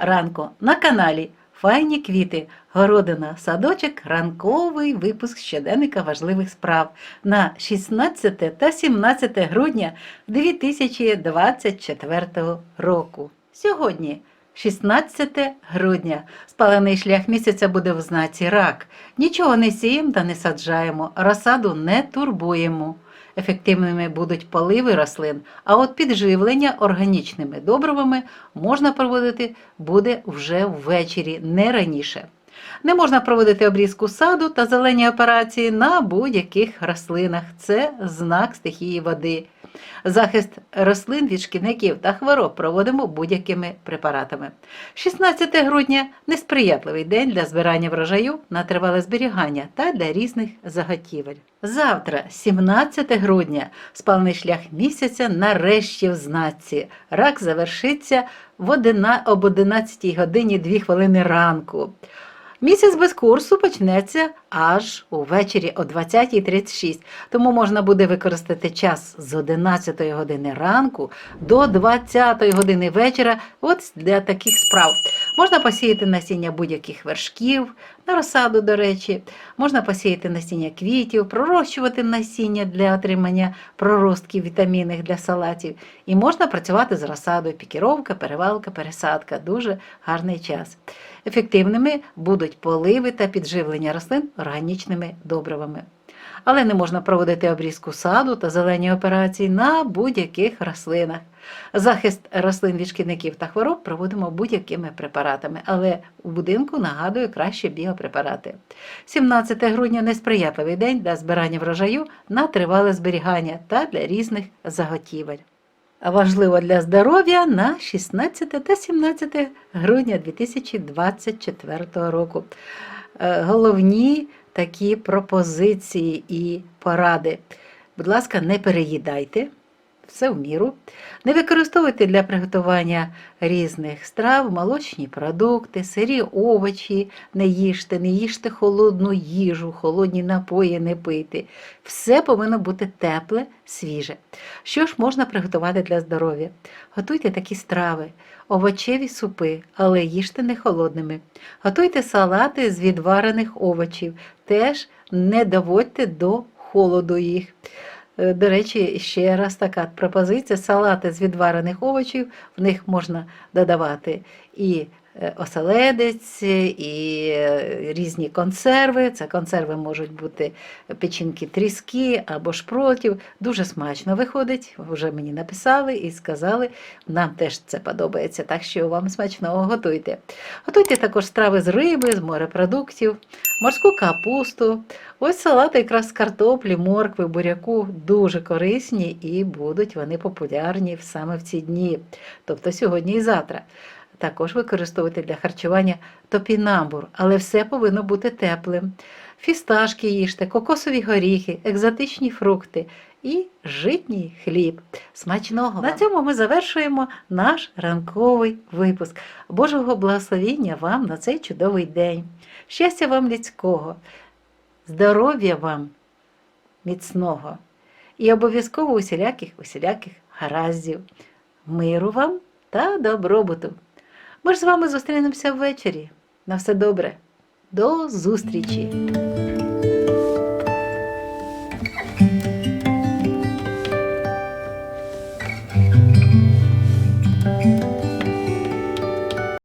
ранку на каналі Файні квіти, городина, садочок, ранковий випуск щоденника важливих справ на 16 та 17 грудня 2024 року. Сьогодні 16 грудня. Спалений шлях місяця буде в знаці рак. Нічого не сіємо та не саджаємо, розсаду не турбуємо. Ефективними будуть поливи рослин, а от підживлення органічними добривами можна проводити буде вже ввечері, не раніше. Не можна проводити обрізку саду та зелені операції на будь-яких рослинах. Це знак стихії води. Захист рослин від шкідників та хвороб проводимо будь-якими препаратами. 16 грудня несприятливий день для збирання врожаю на тривале зберігання та для різних заготівель. Завтра, 17 грудня, спальний шлях місяця нарешті в знаці. Рак завершиться в одина- об 11 годині 2 хвилини ранку. Місяць без курсу почнеться аж увечері о 20.36, тому можна буде використати час з 11 години ранку до 20 години вечора от для таких справ. Можна посіяти насіння будь-яких вершків, на розсаду, до речі, можна посіяти насіння квітів, пророщувати насіння для отримання проростків вітамінних для салатів. І можна працювати з розсадою, пікіровка, перевалка, пересадка. Дуже гарний час. Ефективними будуть поливи та підживлення рослин органічними добривами. Але не можна проводити обрізку саду та зелені операції на будь-яких рослинах. Захист рослин від шкідників та хвороб проводимо будь-якими препаратами, але у будинку нагадую краще біопрепарати. 17 грудня несприятливий день для збирання врожаю на тривале зберігання та для різних заготівель. Важливо для здоров'я на 16 та 17 грудня 2024 року. Е, Головні такі пропозиції і поради. Будь ласка, не переїдайте, все в міру. Не використовуйте для приготування різних страв молочні продукти, сирі овочі, не їжте, не їжте холодну їжу, холодні напої не пийте. Все повинно бути тепле, свіже. Що ж можна приготувати для здоров'я? Готуйте такі страви, овочеві супи, але їжте не холодними. Готуйте салати з відварених овочів, теж не доводьте до холоду їх. Е, До речі, ще раз така пропозиція: салати з відварених овочів, в них можна додавати і оселедець, і е, різні консерви. Це консерви можуть бути печінки тріски або шпротів. Дуже смачно виходить. Вже мені написали і сказали, нам теж це подобається, так що вам смачного готуйте. Готуйте також страви з риби, з морепродуктів, морську капусту. Ось салати якраз з картоплі, моркви, буряку дуже корисні і будуть вони популярні саме в ці дні, тобто сьогодні і завтра. Також використовуйте для харчування топінамбур, але все повинно бути теплим. Фісташки їжте, кокосові горіхи, екзотичні фрукти і житній хліб. Смачного! На цьому ми завершуємо наш ранковий випуск. Божого благословіння вам на цей чудовий день. Щастя вам людського, здоров'я вам міцного і обов'язково усіляких усіляких гараздів, миру вам та добробуту. Ми ж з вами зустрінемося ввечері. На все добре. До зустрічі!